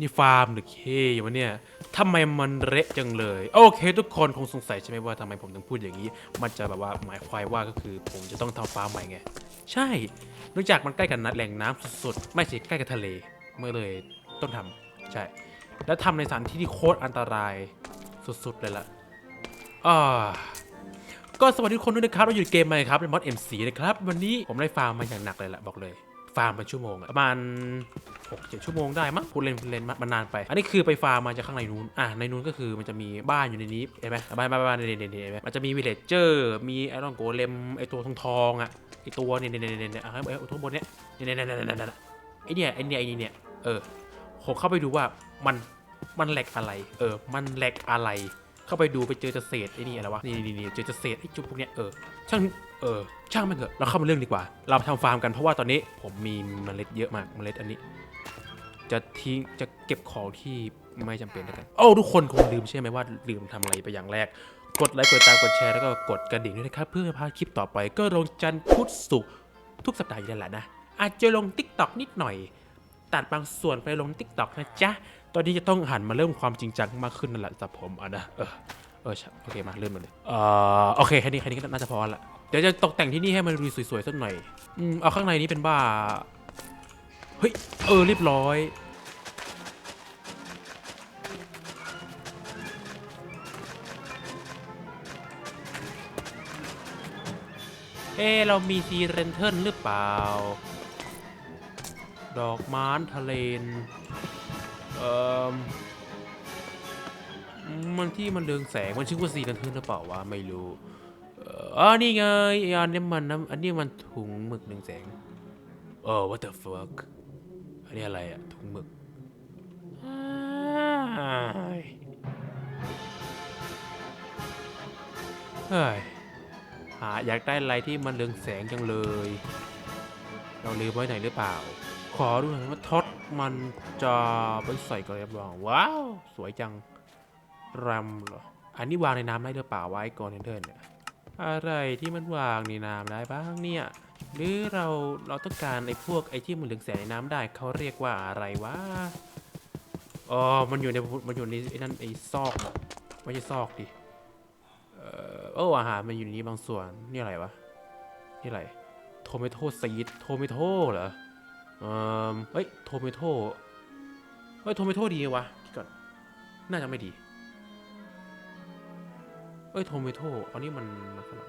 นี่ฟาร์มหรือเควะเนี่ยทำไมมันเละจังเลย โอเค ทุกคนคงสงสัยใช่ไหมว่าทำไมผมถึงพูดอย่างนี้ มันจะแบบว่าหมายความว่าก็คือผมจะต้องทำฟาร์มใหม่ไง ใช่เนื่องจากมันใกล้กับแหล่งน้ำสุดๆ ไม่ใช่ใกล้กับทะเล เมื่อเลยต้องทำใช่ แล้วทำในสถานที่ที่โคตรอันตรายสุดๆเลยล่ะอ่าก็สวัสดีทุกคนด้วยนะครับ เราอยู่เกมใหม่ครับเป็นมอด MC นะครับ วันนี้ผมได้ฟาร์มมาอย่างหนักเลยแหละบอกเลย ฟาร์มเป็นชั่วโมงอะประมาณ6 7ชั่วโมงได้มั้งพูดเล่นพูดเล่นมันนานไป อันนี้คือไปฟาร์มมาจากข้างในนู้นอะในนู้นก็คือมันจะมีบ้านอยู่ในนี้เห็นไหมบ้านบ้านบ้านนี่นี่นี่เห็นไหมมันจะมีวิลเลจเจอร์มีไอรอนโกเลมไอตัวทองทองอะไอตัวเนี่ยเนี่ยเนี่ยเนี่ยอะไอ้ตัวบนเนี้ยเนี่ยเนี่ยเนี่ยเนี่ยเนี่ยไอเนี่ยไอเนี่ยไอเนี่ยเออผมเข้าไปดูว่ามันมันแหลกอะไร เออ มันแหลกอะไร เข้าไปดูไปเจอจะเศษไอ้นี่อะไรวะ นี่นี่นี่เจอจะเศษไอ้จุดพวกเนี้ยเออช่าง เออช่างมันเถอะเราเข้ามาเรื่องดีกว่า เราทำฟาร์มกันเพราะว่าตอนนี้ผมมีเมล็ดเยอะมากเมล็ดอันนี้ จะทิ้งจะเก็บของที่ไม่จำเป็นแล้วกันโอ้ทุกคนคงลืมใช่ไหมว่าลืมทำอะไรไปอย่างแรก กดไลค์กดตามกดแชร์แล้วก็กดกระดิ่งด้วยนะครับเพื่อไม่พลาดคลิปต่อไป ก็ลงจันทร์พุธศุกร์ทุกสัปดาห์อยู่แล้วแหละนะอาจจะลง t ิ k t o k นิดหน่อยตัดบางส่วนไปลง t ิ k t o k นะจ๊ะตอนนี้จะต้องหันมาเริ่มความจริงจังมากขึ้นนั่นแหละสำหรับผมอะนะเออเออโอเคมาเริ่มมาเลยเออโอเคแค่นี้แค่นี้ก็น่าจะพอละ ดี๋ยวจะตกแต่งที่นี่ให้มันดูสวยๆสักหน่อย อืม เอาข้างในนี้เป็นบ้า เฮ้ย เออเรียบร้อย เอะเรามีซีเรนเทิลหรือเปล่า ดอกไม้ทะเลนเอ่อมันที่มันเรืองแสง มันชื่อว่าซีเรนเทิลหรือเปล่าวะ ไม่รู้ อ๋อนี่ไงอันนี้มันน้ำอันนี้มันถุงหมึกเรืองแสงเออ what the fuck อันนี้อะไรอะถุงหมึกเฮ้ยหาอยากได้อะไรที่มันเรืองแสงจังเลย เราลืมไว้ไหนหรือเปล่า ขอดูหน่อยว่าท็อตมันจะไปใส่กระบอกว้าว สวยจังรำเหรอ อันนี้วางในน้ำได้หรือเปล่าไว้ก่อนเดินเนี่ย อะไรที่มันวางในน้ำได้บ้างเนี่ย หรือเราเราต้องการไอ้พวกไอ้ที่มันเรืองแสงในน้ำได้เขาเรียกว่าอะไรวะอ๋อมันอยู่ในมันอยู่ในไอ้นั่นไอ้ซอกไม่ใช่ซอกดิเอ่อโอ้อาหารมันอยู่ในนี้บางส่วนนี่อะไรวะนี่อะไรโทเมโตซีดโทเมโตเหรอเออเฮ้ยโทเมโตเฮ้ยโทเมโตดีวะคิดก่อนน่าจะไม่ดี เอ้ยโทเมโตอันนี้มันมันฝรั่ง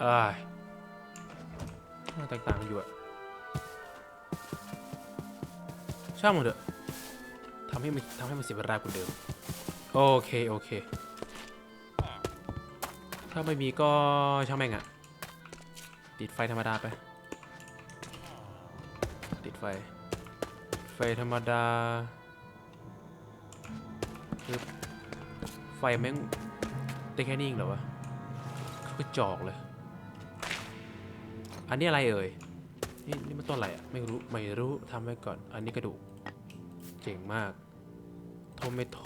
เอ้ยน่าแตกต่างกันอยู่อะช่างมันเถอะทำให้มันทำให้มันเสียเวลากว่าเดิม โอเค โอเค ถ้าไม่มีก็ช่างแม่งอะติดไฟธรรมดาไป ติดไฟ ไฟธรรมดาไฟแม่ง ได้แค่นี้เองเหรอวะก็จอกเลย อันนี้อะไรเอ่ย นี่นี่มันต้นอะไรอะไม่รู้ ไม่รู้ทำไว้ก่อน อันนี้กระดูก เจ๋งมาก โทเมโต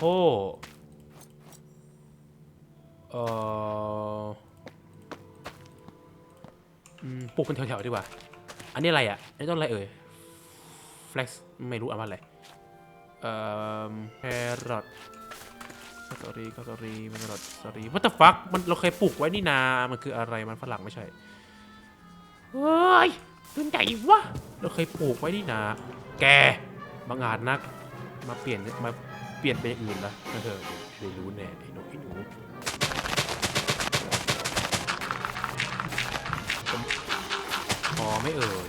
เอ่อปลูกเป็นแถวๆดีกว่า อันนี้อะไรอะอันนี้ต้นอะไรเอ่ย flex ไม่รู้อ่านว่าอะไร เอ่อแครอท สตอรี่สตอรี่มันรอทสตอรี่ what the fuck มันเราเคยปลูกไว้นี่นา มันคืออะไรมันฝรั่งไม่ใช่เฮ้ยต้นใหญ่วะเราเคยปลูกไว้นี่นา แกบางอาจนัก มาเปลี่ยนมาเปลี่ยนเป็นอย่างอื่นละเออเดี๋ยวรู้แน่ไอ้หนูไอ้หนูพอไม่เอ่ย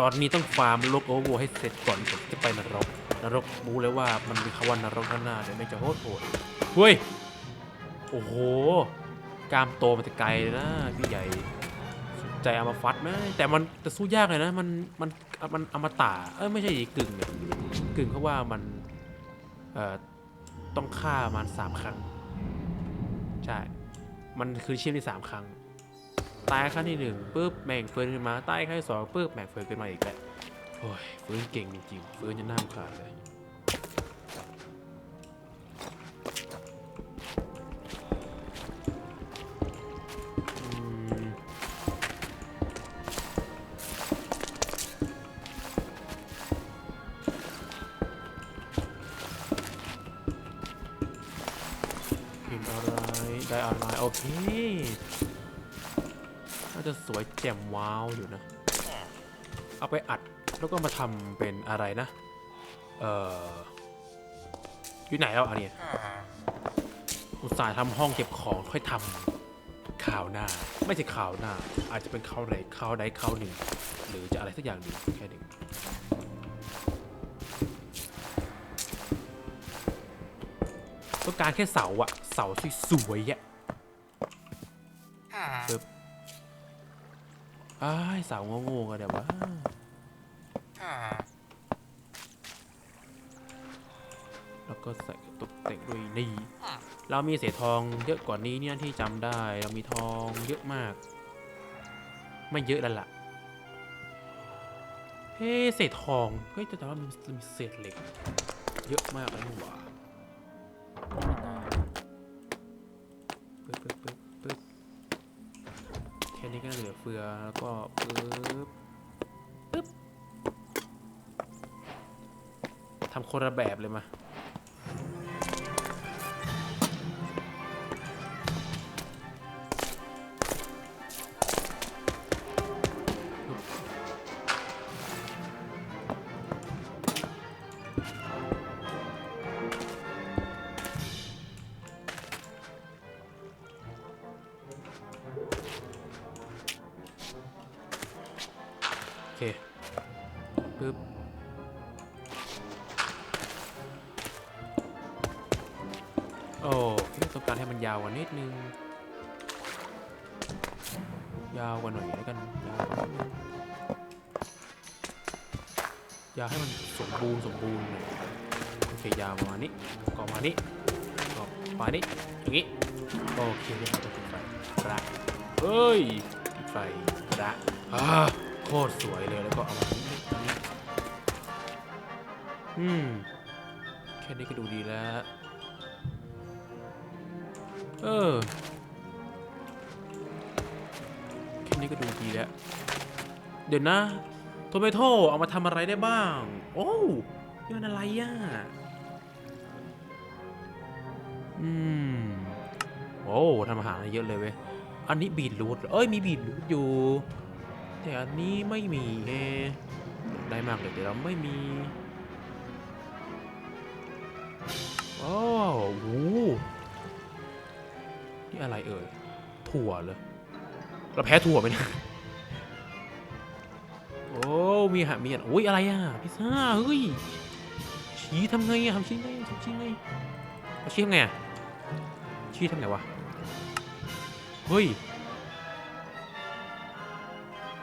ตอนนี้ต้องฟาร์มโลกโอเวอร์ให้เสร็จก่อนผมจะไปนรก นรกรู้แล้วว่ามันมีคำว่านรกข้างหน้าเดี๋ยวไม่จะโหดโหดเฮ้ย โอ้โห กล้ามโตมันจะไกลนะพี่ใหญ่สนใจเอามาฟัดไหมแต่มันจะสู้ยากเลยนะ มัน มัน มันอมตะเอ้ยไม่ใช่ดิกึ่งเนี่ยกึ่งเพราะว่ามัน เอ่อ ต้องฆ่ามันสามครั้ง ใช่ มันคือเชีพที่สามครั้ง ตายครั้งที่หนึ่งปุ๊บแม่งฟื้นขึ้นมาตายครั้งที่สองปุ๊บแม่งฟื้นขึ้นมาอีกแหละวโอ้ยฟื้นเก่งจริงๆฟื้นจะน่าขาดเลยได้อะไรโอเค จะสวยแจ่มว้าวอยู่นะ เอาไปอัดแล้วก็มาทำเป็นอะไรนะ เอ่อ อยู่ไหนแล้วอันเนี้ยอุตส่าห์ทำห้องเก็บของค่อยทำข่าวหน้า ไม่ใช่ข่าวหน้า อาจจะเป็นข่าวใดข่าวใดข่าวหนึ่ง หรือจะอะไรสักอย่างหนึ่งแค่หนึ่งต้องการแค่เสาอะเสาสวยๆอะปึ๊บ อ้ายเสาโง่ๆกันเดี๋ยววะแล้วก็ใส่ตกแต่งด้วยนี่เรามีเศษทองเยอะกว่านี้เนี่ยที่จำได้ เรามีทองเยอะมาก ไม่เยอะแล้วล่ะเฮ้เศษทองเฮ้ยแต่ว่ามันมีเศษเหล็ก เยอะมากเลยนี่หว่า นี้ก็เหลือเฟือแล้วก็ปึ๊บปึ๊บทำคนละแบบเลยมา ปึ๊บโอเคต้องการให้มันยาวกว่านิดนึง ยาวกว่าหน่อยแล้วกัน ยาวนึงยาวให้มันสมบูรณ์สมบูรณ์หน่อยโอเคยาวประมาณนี้ก็ประมานี้ก็ประมานี้อย่างนี้โอเคเรียบร้อยติดไฟละเฮ้ยปิดไฟละอ่าโคตรสวยเลยแล้วก็เอามานี้อันนี้ อืม แค่นี้ก็ดูดีแล้ว เออ แค่นี้ก็ดูดีแล้ว เดี๋ยวนะโทเมโตเอามาทำอะไรได้บ้าง โอ้นี่มันอะไรอะ อืม โอ้ทำอาหารเยอะเลยเว้ย อันนี้บีทรูทเอ้ย มีบีทรูทอยู่ แต่อันนี้ไม่มีเฮได้มากเลยแต่เราไม่มี โอ้โหนี่อะไรเอ่ย ถั่วเลยเราแพ้ถั่วไหมเนี่ยโอ้มีอาหารมีอาหารโอ้ยอะไรอะพิซซ่าเฮ้ยชี้ทำไงอะทำชี้ไงทำชี้ไงเอาชี้ทำไงอะชี้ทำไงวะเฮ้ย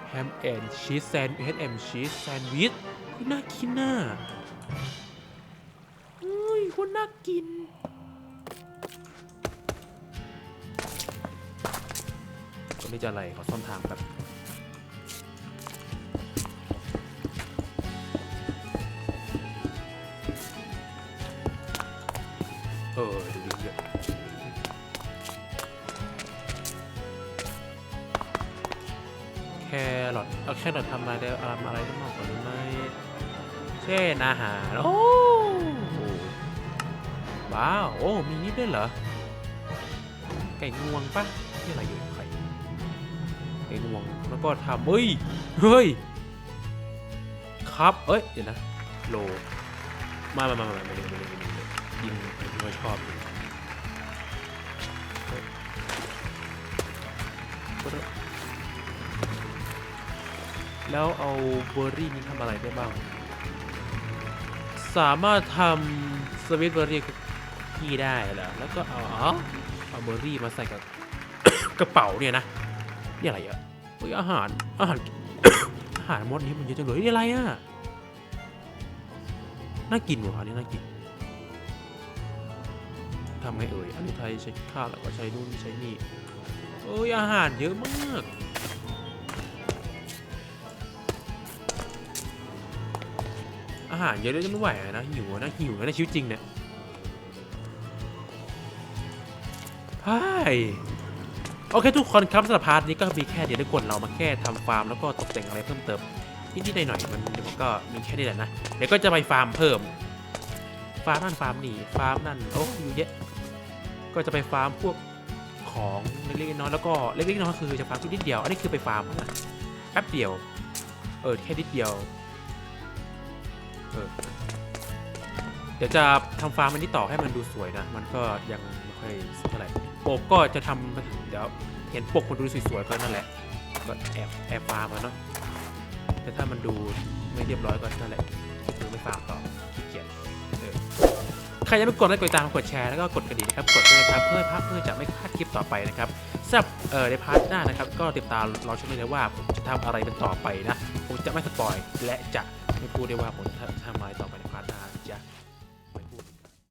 แฮมแอนชีสแซนด์แฮมแอนชีสแซนด์วิชน่ากินน่ะ นน่ากินตัวนี้จะอะไรขอซ่อมทางแบบเออดูดีเยอะแครอทเอาแครอททำอะไรได้อะไรได้มากกว่านี้ไหมเช่นอาหารโอ้ ว้าว โอ้ มีนี่ด้วยเหรอ ไก่งวงปะนี่อะไรอยู่ไข่ไก่งวง แล้วก็ทำเฮ้ย เฮ้ย ครับ เอ้ย เดี๋ยวนะ โล มามามามามาเลยมาเลยยิงยิงไม่ชอบแล้วเอาเบอร์รี่นี้ทำอะไรได้บ้าง สามารถทำสวิตเบอร์รี่ คุกกี้ได้เหรอแล้วก็เอาเอาเบอร์รี่มาใส่กับกระเป๋าเนี่ยนะนี่อะไรอะเฮ้ยอาหารอาหารอาหารมดนี้มันเยอะจังเลยนี่อะไรอะน่ากินว่ะอันนี้น่ากินทำไงเอ่ยอันนี้ไทยใช้ข้าวแล้วก็ใช้นู่นใช้นี่เอ้ยอาหารเยอะมากอาหารเยอะเลยจะไม่ไหวนะหิวนะหิวนะในชีวิตจริงเนี่ย ใช่โอเคทุกคนครับสำหรับพาร์ทนี้ก็มีแค่เดี๋ยวทุกคนเรามาแค่ทำฟาร์มแล้วก็ตกแต่งอะไรเพิ่มเติมนิดๆหน่อยๆมันเดี๋ยวก็มีแค่นี้แหละนะเดี๋ยวก็จะไปฟาร์มเพิ่ม ฟาร์มนั่นฟาร์มนี่ฟาร์มนั่นโอ้อยู่เยอะก็จะไปฟาร์มพวกของเล็กๆน้อยๆแล้วก็เล็กๆน้อยๆคือจะฟาร์มแค่นิดเดียวอันนี้คือไปฟาร์มนะแป๊บเดียวเออแค่นิดเดียวเออเดี๋ยวจะทำฟาร์มอันนี้ต่อให้มันดูสวยนะ มันก็ยังไม่ค่อยสวยเท่าไหร่ ปกก็จะทำเดี๋ยวเห็นปกมันดูสวยๆก็นั่นแหละ ก็แอบแอบฟาร์มอะเนาะแต่ถ้ามันดูไม่เรียบร้อยก็นั่นแหละคือไม่ฟาร์มต่อขี้เกียจเออใครยังไม่กดไลค์กดติดตามกดแชร์แล้วก็กดกระดิ่งครับกดด้วยครับเพื่อพักเพื่อจะไม่พลาดคลิปต่อไปนะครับสำหรับเออในพาร์ทหน้านะครับ ก็ติดตามเราชมได้เลยว่าผมจะทำอะไรเป็นต่อไปนะ ผมจะไม่สปอยและจะไม่พูดได้ว่าผมจะทำอะไรต่อไป